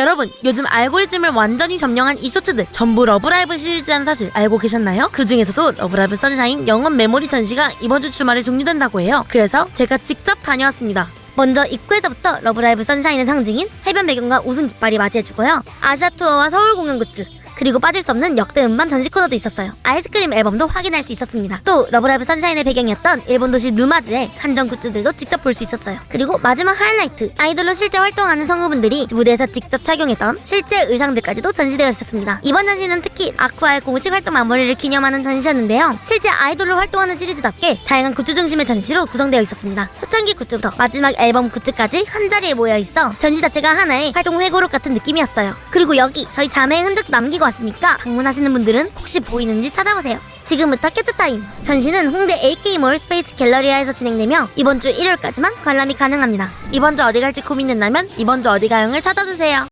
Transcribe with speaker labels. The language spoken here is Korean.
Speaker 1: 여러분 요즘 알고리즘을 완전히 점령한 이 쇼츠들 전부 러브라이브 시리즈라는 사실 알고 계셨나요? 그 중에서도 러브라이브 선샤인 영원 메모리 전시가 이번 주 주말에 종료된다고 해요. 그래서 제가 직접 다녀왔습니다. 먼저 입구에서부터 러브라이브 선샤인의 상징인 해변 배경과 우승 깃발이 맞이해주고요. 아시아 투어와 서울 공연 굿즈 그리고 빠질 수 없는 역대 음반 전시 코너도 있었어요. 아이스크림 앨범도 확인할 수 있었습니다. 또 러브라이브 선샤인의 배경이었던 일본 도시 누마즈의 한정 굿즈들도 직접 볼 수 있었어요. 그리고 마지막 하이라이트 아이돌로 실제 활동하는 성우분들이 무대에서 직접 착용했던 실제 의상들까지도 전시되어 있었습니다. 이번 전시는 특히 아쿠아의 공식 활동 마무리를 기념하는 전시였는데요. 실제 아이돌로 활동하는 시리즈답게 다양한 굿즈 중심의 전시로 구성되어 있었습니다. 초창기 굿즈부터 마지막 앨범 굿즈까지 한 자리에 모여 있어 전시 자체가 하나의 활동 회고록 같은 느낌이었어요. 그리고 여기 저희 자매의 흔적도 남기고 왔으니까 방문하시는 분들은 혹시 보이는지 찾아보세요. 지금부터 큐트 타임. 전시는 홍대 AK몰 스페이스 갤러리아에서 진행되며 이번 주 일요일까지만 관람이 가능합니다. 이번 주 어디 갈지 고민된다면 이번 주 어디 가용을 찾아주세요.